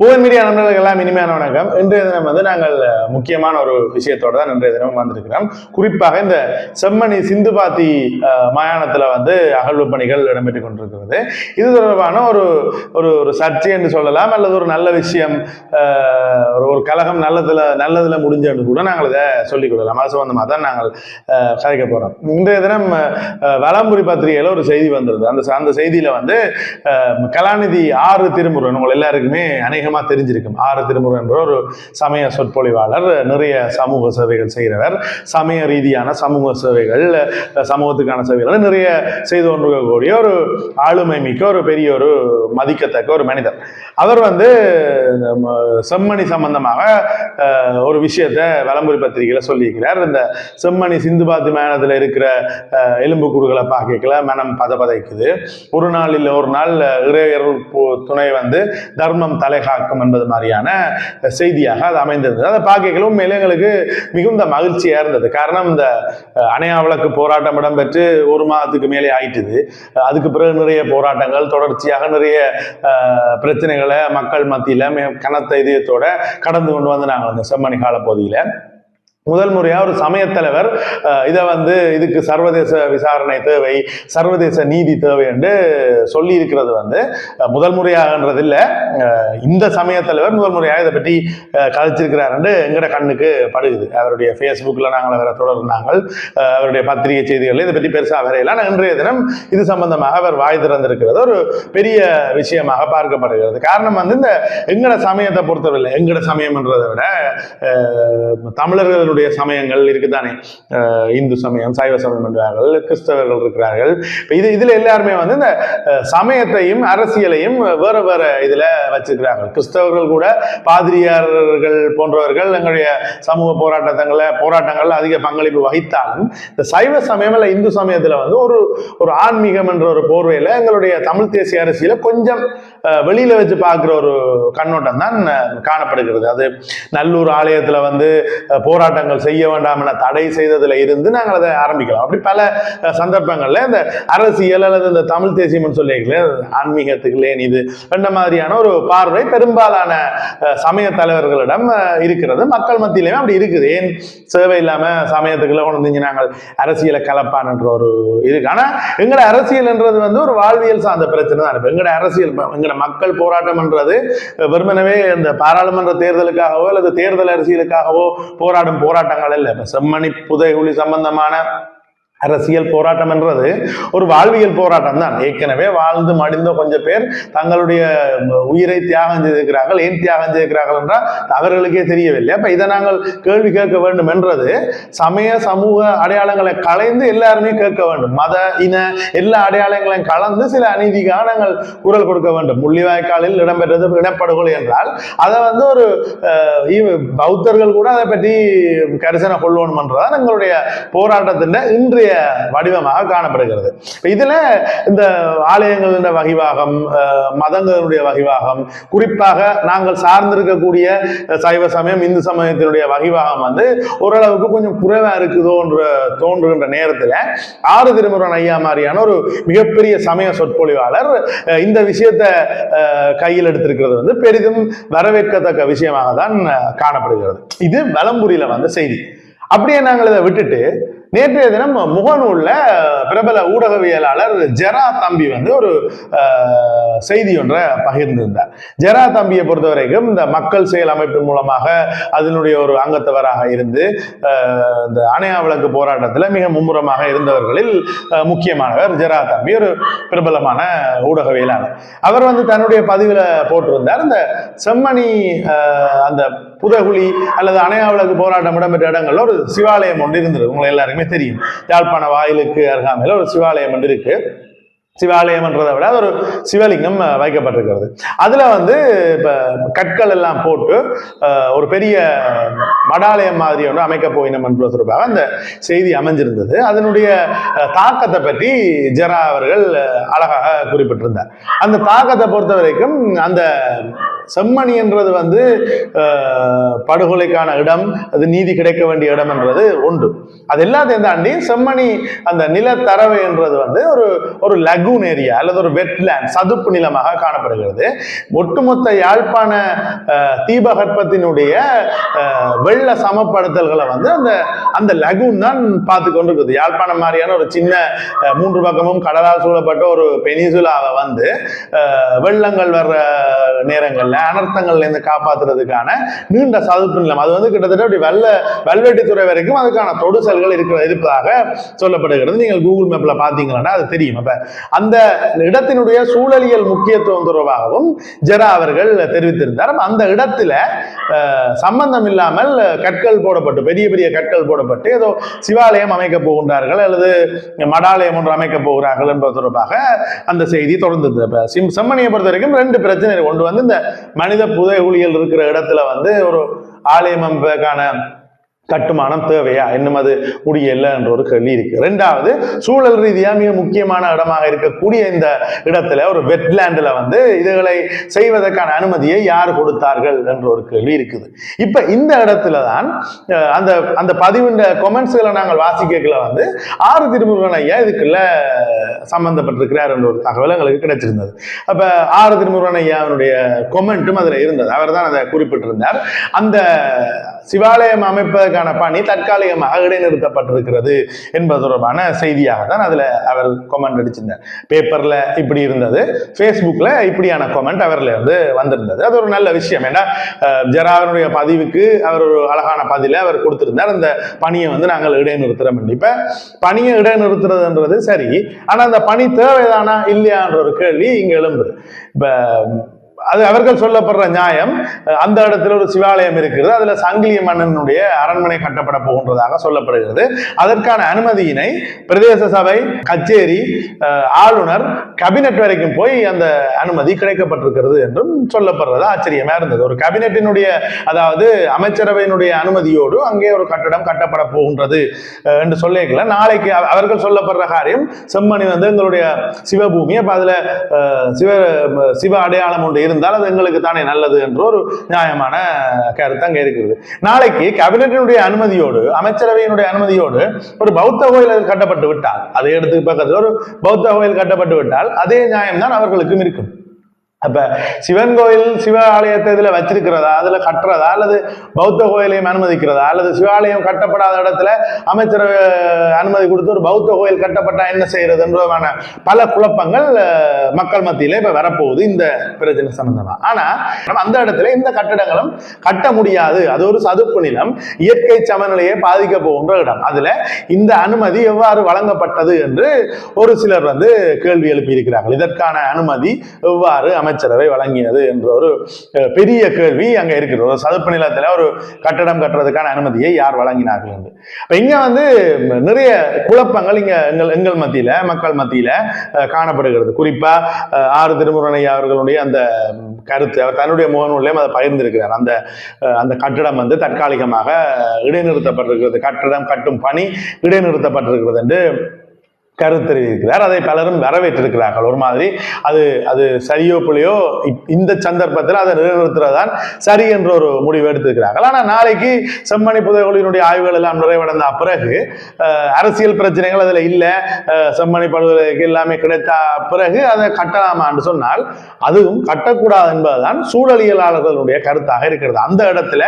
புகழ் மீடியா நண்பர்கள் எல்லாம் இனிமையான வணக்கம். இன்றைய தினம் வந்து நாங்கள் முக்கியமான ஒரு விஷயத்தோட தான் இன்றைய தினம் வந்திருக்கிறோம். குறிப்பாக இந்த செம்மணி சிந்துபாத்தி அஹ், வந்து அகழ்வு பணிகள் இடம்பெற்றுக் கொண்டிருக்கிறது. இது தொடர்பான ஒரு ஒரு ஒரு சர்ச்சை என்று சொல்லலாம் அல்லது ஒரு நல்ல விஷயம் ஒரு ஒரு கழகம் நல்லதில் நல்லதில் முடிஞ்சன்னு கூட நாங்கள் இதை சொல்லிக் கொள்ளலாம். அது சம்பந்தமாக தான் நாங்கள் கதைக்க போகிறோம் இன்றைய தினம் அஹ், வலம்புரி ஒரு செய்தி வந்திருது அந்த அந்த செய்தியில் வந்து கலாநிதி ஆறு திருமுருகன் உங்கள் எல்லாருக்குமே அநேகமா தெரிஞ்சிருக்கும். ஆறு திருமுருகன் என்ற ஒரு சமய சொற்பொழிவாளர் நிறைய சமூக சேவைகள் செய்கிறவர் சமய ரீதியான சமூக சேவைகள் சமூகத்துக்கான சேவைகள் நிறைய செய்து கொண்டிருக்கக்கூடிய ஒரு ஆளுமை மிக்க ஒரு பெரிய ஒரு மதிக்கத்தக்க ஒரு மனிதர். அவர் வந்து செம்மணி சம்பந்தமாக ஒரு விஷயத்தை விளம்பரி பத்திரிகையில் சொல்லியிருக்கிறார். இந்த செம்மணி சிந்து பாத்து மேனத்தில் இருக்கிற எலும்பு எலும்புக்கூடுகளை பார்க்கல மனம் பதபதைக்குது. ஒரு நாள் இல்லை ஒரு நாள் இறையர் துணை வந்து தர்மம் தலை தாக்கம் என்பது மாதிரியான செய்தியாக அது அமைந்திருந்தது. அதை பார்க்கல உண்மையிலே எங்களுக்கு மிகுந்த மகிழ்ச்சியா இருந்தது. காரணம் இந்த அணையாவளக்கு அணையா விளக்கு போராட்டம் இடம்பெற்று ஒரு மாதத்துக்கு மேலே ஆயிட்டுது. அதுக்கு பிறகு நிறைய போராட்டங்கள் தொடர்ச்சியாக நிறைய பிரச்சனைகளை மக்கள் மத்தியில கனத்த இதயத்தோட கடந்து கொண்டு வந்து நாங்கள் அந்த செம்மணி கால பகுதியில முதல் முறையாக ஒரு சமயத்தலைவர் இதை வந்து இதுக்கு சர்வதேச விசாரணை தேவை சர்வதேச நீதி தேவை என்று சொல்லி இருக்கிறது வந்து முதல் முறையாகன்றது இல்லை இந்த சமயத்தலைவர் முதல் முறையாக இதை பற்றி அஹ், கதைச்சிருக்கிறார் என்று எங்கட கண்ணுக்கு படுகுது. அவருடைய ஃபேஸ்புக்கில் நாங்கள் வேற தொடர்ந்தாங்கள் அவருடைய பத்திரிகை செய்திகளில் இதை பற்றி பெருசாக வரையலாம் இன்றைய தினம் இது சம்பந்தமாக அவர் வாய் திறந்திருக்கிறது. ஒரு பெரிய விஷயமாக பார்க்கப்படுகிறது. காரணம் வந்து இந்த எங்கட சமயத்தை பொறுத்தவரை எங்கட சமயம்ன்றதை விட தமிழர்களுடைய தமிழர்களுடைய சமயங்கள் இருக்குதானே? இந்து சமயம் சைவ சமயம் என்றார்கள் கிறிஸ்தவர்கள் இருக்கிறார்கள். இப்போ இது இதில் எல்லாருமே வந்து இந்த சமயத்தையும் அரசியலையும் வேற வேற இதுல வச்சிருக்கிறார்கள் கிறிஸ்தவர்கள் கூட பாதிரியார்கள் போன்றவர்கள் எங்களுடைய சமூக போராட்டங்களை போராட்டங்கள் அதிக பங்களிப்பு வகித்தாலும் இந்த சைவ சமயம் இல்ல இந்து சமயத்தில் வந்து ஒரு ஒரு ஆன்மீகம் என்ற ஒரு போர்வையில் எங்களுடைய தமிழ் தேசிய அரசியல கொஞ்சம் வெளியில வச்சு பார்க்குற ஒரு கண்ணோட்டம் தான் காணப்படுகிறது. அது நல்லூர் ஆலயத்தில் வந்து போராட்டங்கள் போராட்டங்கள் செய்ய வேண்டாம் என தடை செய்ததில் இருந்து நாங்கள் அதை ஆரம்பிக்கலாம். அப்படி பல சந்தர்ப்பங்களில் இந்த அரசியல் அல்லது இந்த தமிழ் தேசியம்னு சொல்லியிருக்கல ஆன்மீகத்துக்குள்ளே இது என்ற மாதிரியான ஒரு பார்வை பெரும்பாலான சமய தலைவர்களிடம் இருக்கிறது. மக்கள் மத்தியிலுமே அப்படி இருக்குது. ஏன் சேவை இல்லாமல் சமயத்துக்குள்ள கொண்டு வந்து நாங்கள் அரசியலை கலப்பான்ன்ற ஒரு இருக்கு ஆனால் எங்கட அரசியல்ன்றது வந்து ஒரு வாழ்வியல் சார்ந்த பிரச்சனை தான். இப்ப எங்களோட அரசியல் எங்கட மக்கள் போராட்டம்ன்றது வெறுமனவே இந்த பாராளுமன்ற தேர்தலுக்காகவோ அல்லது தேர்தல் அரசியலுக்காகவோ போராடும் போராட்டங்கள் இல்லை. இப்போ செம்மணி புதைகுழி சம்பந்தமான அரசியல் போராட்டம் என்றது ஒரு வாழ்வியல் போராட்டம் தான். ஏற்கனவே வாழ்ந்து மடிந்த கொஞ்சம் பேர் தங்களுடைய உயிரை தியாகம் செய்திருக்கிறார்கள் ஏன் தியாகம் செய்திருக்கிறார்கள் என்றால் அவர்களுக்கே தெரியவில்லை. அப்ப இதை நாங்கள் கேள்வி கேட்க வேண்டும் என்றது சமய சமூக அடையாளங்களை கலைந்து எல்லாருமே கேட்க வேண்டும். மத இன எல்லா அடையாளங்களையும் கலந்து சில அநீதிக்காக நாங்கள் குரல் கொடுக்க வேண்டும். முள்ளிவாய்க்காலில் இடம்பெற்றது இனப்படுகொலை என்றால் அதை வந்து ஒரு பௌத்தர்கள் கூட அதை பற்றி கரிசனை கொள்ளணும் என்றதான் எங்களுடைய போராட்டத்தின் இன்றைய வடிவமாக காணப்படுகிறது. இதுல இந்த ஆலயங்களின் வகிவாகம் மதங்களுடைய வகிவாகம் குறிப்பாக நாங்கள் சார்ந்திருக்கக்கூடிய சைவ சமயம் இந்து சமயத்தினுடைய வகிவாகம் வந்து ஓரளவுக்கு கொஞ்சம் குறைவா இருக்குதோன்ற தோன்றுகின்ற நேரத்துல ஆறு திருமுருகன் ஐயா மாதிரியான ஒரு மிகப்பெரிய சமய சொற்பொழிவாளர் இந்த விஷயத்தை அஹ், கையில் எடுத்திருக்கிறது வந்து பெரிதும் வரவேற்கத்தக்க விஷயமாக தான் காணப்படுகிறது. இது வலம்புரியில வந்த செய்தி. அப்படியே நாங்கள் இதை விட்டுட்டு நேற்றைய தினம் முகநூல்ல பிரபல ஊடகவியலாளர் ஜெரா தம்பி வந்து ஒரு செய்தி ஒன்றை பகிர்ந்திருந்தார். ஜெரா தம்பியை பொறுத்த வரைக்கும் இந்த மக்கள் செயல் அமைப்பின் மூலமாக அதனுடைய ஒரு அங்கத்தவராக இருந்து இந்த அணையா விளக்கு போராட்டத்தில் மிக மும்முரமாக இருந்தவர்களில் முக்கியமானவர் ஜெரா தம்பி ஒரு பிரபலமான ஊடகவியலாளர். அவர் வந்து தன்னுடைய பதிவில் போட்டிருந்தார். இந்த செம்மணி அந்த புதகுழி அல்லது அணையாவிளக்கு போராட்டம் இடம்பெற்ற இடங்கள்ல ஒரு சிவாலயம் ஒன்று இருந்தது. உங்களை எல்லாருக்குமே தெரியும். யாழ்ப்பாண வாயிலுக்கு அருகாமையில் ஒரு சிவாலயம் ஒன்று இருக்கு. சிவாலயம்ன்றதை விட அது ஒரு சிவலிங்கம் வைக்கப்பட்டிருக்கிறது. அதுல வந்து இப்ப கற்கள் எல்லாம் போட்டு ஒரு பெரிய மடாலயம் மாதிரி ஒன்று அமைக்க போயினம் என்பது அந்த செய்தி அமைஞ்சிருந்தது. அதனுடைய தாக்கத்தை பற்றி ஜெரா அவர்கள் அழகாக குறிப்பிட்டிருந்தார். அந்த தாக்கத்தை பொறுத்த வரைக்கும் அந்த செம்மணி என்றது வந்து படுகொலைக்கான இடம் அது நீதி கிடைக்க வேண்டிய இடம் என்றது உண்டு. அது எல்லாத்தையும் தாண்டி செம்மணி அந்த நிலத்தரவு என்றது வந்து ஒரு ஒரு லகூன் ஏரியா அல்லது ஒரு வெட்லேண்ட் சதுப்பு நிலமாக காணப்படுகிறது. ஒட்டுமொத்த யாழ்ப்பாண தீபகற்பத்தினுடைய வெள்ள சமப்படுத்தல்களை வந்து அந்த அந்த லகூன் தான் பார்த்து கொண்டிருக்குது. யாழ்ப்பாணம் மாதிரியான ஒரு சின்ன மூன்று பக்கமும் கடலால் சூழப்பட்ட ஒரு பெனிசுலாவை வந்து வெள்ளங்கள் வர்ற நேரங்களில் அனர்த்தங்கள்ல இருந்து காப்பாத்துறதுக்கான நீண்ட சதுப்பு நிலம். அது வந்து கிட்டத்தட்ட அப்படி வெள்ள வெள்ளட்டித்துறை வரைக்கும் அதுக்கான தொடுசல்கள் இருக்கிற இருப்பதாக சொல்லப்படுகிறது. நீங்கள் கூகுள் மேப்ல பார்த்தீங்கன்னா அது தெரியும். அப்ப அந்த இடத்தினுடைய சூழலியல் முக்கியத்துவம் தொடர்பாகவும் ஜெரா அவர்கள் தெரிவித்திருந்தார். அந்த இடத்துல சம்பந்தம் இல்லாமல் கற்கள் போடப்பட்டு பெரிய பெரிய கற்கள் போடப்பட்டு ஏதோ சிவாலயம் அமைக்க போகின்றார்கள் அல்லது மடாலயம் ஒன்று அமைக்க போகிறார்கள் என்பது தொடர்பாக அந்த செய்தி தொடர்ந்தது. இப்ப சிம் செம்மணியை பொறுத்த வரைக்கும் ரெண்டு பிரச்சனை கொண்டு வந்து இந்த மனித புதைகுழிகள் இருக்கிற இடத்துல வந்து ஒரு ஆலயம் அமைப்பதற்கான கட்டுமானம் தேவையா? இன்னும் அது முடியல என்ற ஒரு கேள்வி இருக்கு. ரெண்டாவது சூழல் ரீதியா மிக முக்கியமான இடமாக இருக்கக்கூடிய இந்த இடத்துல ஒரு வெட்லேண்ட்ல வந்து இதுகளை செய்வதற்கான அனுமதியை யார் கொடுத்தார்கள் என்ற ஒரு கேள்வி இருக்குது. இப்ப இந்த இடத்துல தான் அந்த அந்த பதிவுண்ட கொமெண்ட்ஸ்களை நாங்கள் வாசிக்கல வந்து ஆறு திருமுருகன் ஐயா இதுக்குள்ள சம்பந்தப்பட்டிருக்கிறார் என்ற ஒரு தகவல் எங்களுக்கு கிடைச்சிருந்தது. அப்ப ஆறு திருமுருகன் ஐயாவினுடைய கொமெண்ட்டும் அதுல இருந்தது. அவர் தான் அதை குறிப்பிட்டிருந்தார். அந்த சிவாலயம் அமைப்பதற்கான பணி தற்காலிகமாக இடைநிறுத்தப்பட்டிருக்கிறது என்பது தொடர்பான செய்தியாக தான் அதில் அவர் கொமெண்ட் அடிச்சிருந்தார். பேப்பரில் இப்படி இருந்தது ஃபேஸ்புக்கில் இப்படியான கொமெண்ட் அவரில் இருந்து வந்திருந்தது. அது ஒரு நல்ல விஷயம். ஏன்னா ஜெராவனுடைய பதிவுக்கு அவர் ஒரு அழகான பதில அவர் கொடுத்திருந்தார். அந்த பணியை வந்து நாங்கள் இடைநிறுத்துறோம் இப்ப பணியை இடைநிறுத்துறதுன்றது சரி ஆனால் அந்த பணி தேவைதானா இல்லையான்ற ஒரு கேள்வி இங்கே எழும்புது. இப்போ அது அவர்கள் சொல்லப்படுற நியாயம். அந்த இடத்துல ஒரு சிவாலயம் இருக்கிறது. அதுல சங்கிலிய மன்னனுடைய அரண்மனை கட்டப்பட போகின்றதாக சொல்லப்படுகிறது. அதற்கான அனுமதியினை பிரதேச சபை கச்சேரி ஆளுநர் கபினெட் வரைக்கும் போய் அந்த அனுமதி கிடைக்கப்பட்டிருக்கிறது என்றும் சொல்லப்படுறது. ஆச்சரியமா இருந்தது. ஒரு கபினெட்டினுடைய அதாவது அமைச்சரவையினுடைய அனுமதியோடு அங்கே ஒரு கட்டடம் கட்டப்பட போகின்றது என்று சொல்லிக்கல நாளைக்கு அவர்கள் சொல்லப்படுற காரியம் செம்மணி வந்து எங்களுடைய சிவபூமி அப்ப அதுல சிவ சிவ அடையாளம் ஒன்று இருந்தால் அது எங்களுக்கு தானே நல்லது என்ற ஒரு நியாயமான கருத்து அங்கே இருக்கிறது. நாளைக்கு கேபினட்டினுடைய அனுமதியோடு அமைச்சரவையினுடைய அனுமதியோடு ஒரு பௌத்த கோயில் கட்டப்பட்டு விட்டால் அதை எடுத்து பக்கத்தில் ஒரு பௌத்த கோயில் கட்டப்பட்டு விட்டால் அதே நியாயம்தான் அவர்களுக்கும் இருக்கும். அப்ப சிவன் கோயில் சிவ ஆலயத்தை இதுல வச்சிருக்கிறதா? அதுல கட்டுறதா? அல்லது பௌத்த கோயிலையும் அனுமதிக்கிறதா? அல்லது சிவாலயம் கட்டப்படாத இடத்துல அமைச்சர் அனுமதி கொடுத்து ஒரு பௌத்த கோயில் கட்டப்பட்டா என்ன செய்யறதுன்றதான பல குழப்பங்கள் மக்கள் மத்தியில இப்ப வரப்போகுது இந்த பிரச்சனை சம்பந்தமா. ஆனா அந்த இடத்துல இந்த கட்டடங்களும் கட்ட முடியாது. அது ஒரு சதுப்பு நிலம். இயற்கை சமநிலையை பாதிக்க போகின்ற இடம். அதுல இந்த அனுமதி எவ்வாறு வழங்கப்பட்டது என்று ஒரு சிலர் வந்து கேள்வி எழுப்பியிருக்கிறார்கள். இதற்கான அனுமதி எவ்வாறு அமைச்சரவை வழங்கியது என்ற ஒரு பெரிய கேள்வி அங்கே இருக்கிறது. ஒரு சதுப்பு நிலத்தில் ஒரு கட்டடம் கட்டுறதுக்கான அனுமதியை யார் வழங்கினார்கள் என்று. இப்போ இங்கே வந்து நிறைய குழப்பங்கள் இங்கே எங்கள் எங்கள் மத்தியில் மக்கள் மத்தியில் காணப்படுகிறது. குறிப்பாக ஆறு திருமுருகன் அவர்களுடைய அந்த கருத்து அவர் தன்னுடைய முகநூலையும் அதை பகிர்ந்திருக்கிறார். அந்த அந்த கட்டிடம் வந்து தற்காலிகமாக இடைநிறுத்தப்பட்டிருக்கிறது. கட்டிடம் கட்டும் பணி இடைநிறுத்தப்பட்டிருக்கிறது என்று கருத்து தெரிவிக்கிறார் அதை பலரும் வரவேற்றிருக்கிறார்கள். ஒரு மாதிரி அது அது சரியோ பிள்ளையோ இந்த சந்தர்ப்பத்தில் அதை நிலைநிறுத்துறதுதான் சரி என்ற ஒரு முடிவு எடுத்திருக்கிறார்கள். ஆனால் நாளைக்கு செம்மணி புதைகுழியினுடைய ஆய்வுகள் எல்லாம் நிறைவடைந்த பிறகு அரசியல் பிரச்சனைகள் அதில் இல்லை. செம்மணி பல்கலைக்கு எல்லாமே கிடைத்த பிறகு அதை கட்டலாமா என்று சொன்னால் அதுவும் கட்டக்கூடாது என்பதுதான் சூழலியலாளர்களுடைய கருத்தாக இருக்கிறது. அந்த இடத்துல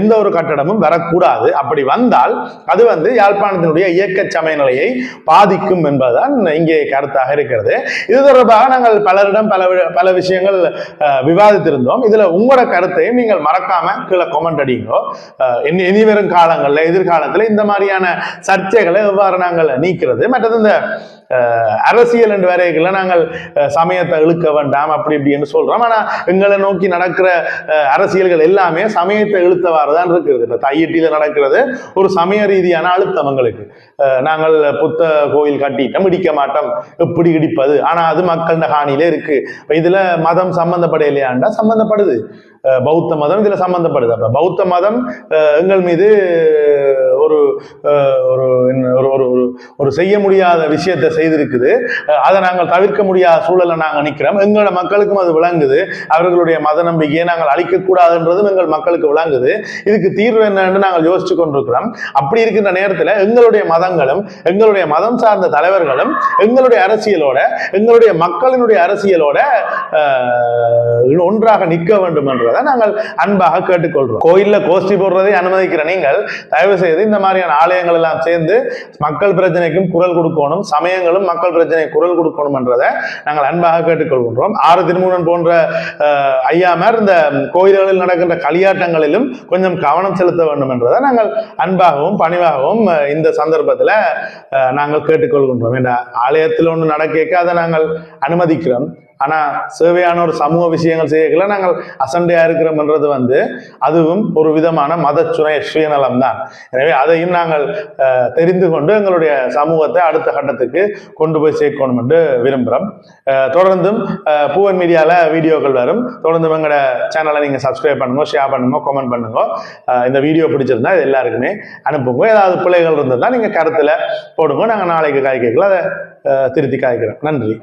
எந்த ஒரு கட்டடமும் வரக்கூடாது. அப்படி வந்தால் அது வந்து யாழ்ப்பாணத்தினுடைய இயக்க சமயநிலையை பாதிக்கும் என்று என்பதுதான் இங்கே கருத்தாக இருக்கிறது. இது தொடர்பாக நாங்கள் பலரிடம் பல பல விஷயங்கள் அஹ், விவாதித்திருந்தோம். இதுல உங்களோட கருத்தையும் நீங்கள் மறக்காம கீழே கொமெண்ட் அடிங்கோ அஹ், இனி வரும் காலங்களில் எதிர்காலத்தில் இந்த மாதிரியான சர்ச்சைகளை எவ்வாறு நாங்கள் நீக்கிறது மற்றது இந்த அரசியல் என்று வரைகளை நாங்கள் சமயத்தை இழுக்க வேண்டாம் அப்படி இப்படின்னு சொல்றோம். ஆனா எங்களை நோக்கி நடக்கிற அரசியல்கள் எல்லாமே சமயத்தை இழுத்தவாறு தான் இருக்கிறது இப்போ தையட்டியில் நடக்கிறது ஒரு சமய ரீதியான அழுத்தம் எங்களுக்கு. நாங்கள் புத்த கோயில் கட்டிட்டோம் இடிக்க மாட்டோம் எப்படி இடிப்பது? ஆனா அது மக்கள் ஹானியில இருக்கு. இதில் இதுல மதம் சம்பந்தப்படையிலையாண்டா சம்பந்தப்படுது. சம்மந்தப்படுது பௌத்த மதம் இதுல சம்பந்தப்படுது. அப்ப பௌத்த மதம் எங்கள் மீது ஒரு ஒரு ஒரு ஒரு ஒரு செய்ய முடியாத விஷயத்தை செய்திருக்குது. அதை நாங்கள் தவிர்க்க முடியாத சூழலை நாங்கள் நிற்கிறோம் எங்களோட மக்களுக்கும் அது விளங்குது. அவர்களுடைய மத நம்பிக்கையை நாங்கள் அழிக்கக்கூடாதுன்றதும் எங்கள் மக்களுக்கு விளங்குது. இதுக்கு தீர்வு என்னன்னு நாங்கள் யோசிச்சு கொண்டிருக்கிறோம். அப்படி இருக்கின்ற நேரத்தில் எங்களுடைய மதங்களும் எங்களுடைய மதம் சார்ந்த தலைவர்களும் எங்களுடைய அரசியலோட எங்களுடைய மக்களினுடைய அரசியலோட ஒன்றாக நிற்க வேண்டும் என்றதை நாங்கள் அன்பாக கேட்டுக்கொள்கிறோம். கோயிலில் கோஷ்டி போடுறதை அனுமதிக்கிற நீங்கள் தயவு செய்து இந்த மாதிரியான ஆலயங்கள் எல்லாம் சேர்ந்து மக்கள் பிரச்சனைக்கும் குரல் கொடுக்கணும் சமயங்களும் மக்கள் பிரச்சனைக்கு குரல் கொடுக்கணும்ன்றதை நாங்கள் அன்பாக கேட்டுக்கொள்கின்றோம். ஆறு திருமூலன் போன்ற ஐயாமர் ஐயாமார் இந்த கோயில்களில் நடக்கின்ற களியாட்டங்களிலும் கொஞ்சம் கவனம் செலுத்த வேண்டும் என்றதை நாங்கள் அன்பாகவும் பணிவாகவும் இந்த சந்தர்ப்பத்தில் நாங்கள் கேட்டுக்கொள்கின்றோம். ஏன்னா ஆலயத்தில் ஒன்று நடக்க அதை நாங்கள் அனுமதிக்கிறோம். ஆனால் சேவையான ஒரு சமூக விஷயங்கள் செய்யக்கல நாங்கள் அசண்டையாக இருக்கிறோம்ன்றது வந்து அதுவும் ஒரு விதமான மத சுய சுயநலம் தான். எனவே அதையும் நாங்கள் தெரிந்து கொண்டு எங்களுடைய சமூகத்தை அடுத்த கட்டத்துக்கு கொண்டு போய் சேர்க்கணும் என்று விரும்புகிறோம் தொடர்ந்தும் பூவன் மீடியாவில் வீடியோக்கள் வரும். தொடர்ந்து எங்களோட சேனலை நீங்கள் சப்ஸ்கிரைப் பண்ணுங்க ஷேர் பண்ணுங்க கமெண்ட் பண்ணுங்க இந்த வீடியோ பிடிச்சிருந்தா இது எல்லாருக்குமே அனுப்புங்க. ஏதாவது பிள்ளைகள் இருந்ததுன்னா நீங்கள் கருத்தில் போடுங்க. நாங்கள் நாளைக்கு காய்க்கல அதை திருத்தி காய்க்கிறோம். நன்றி.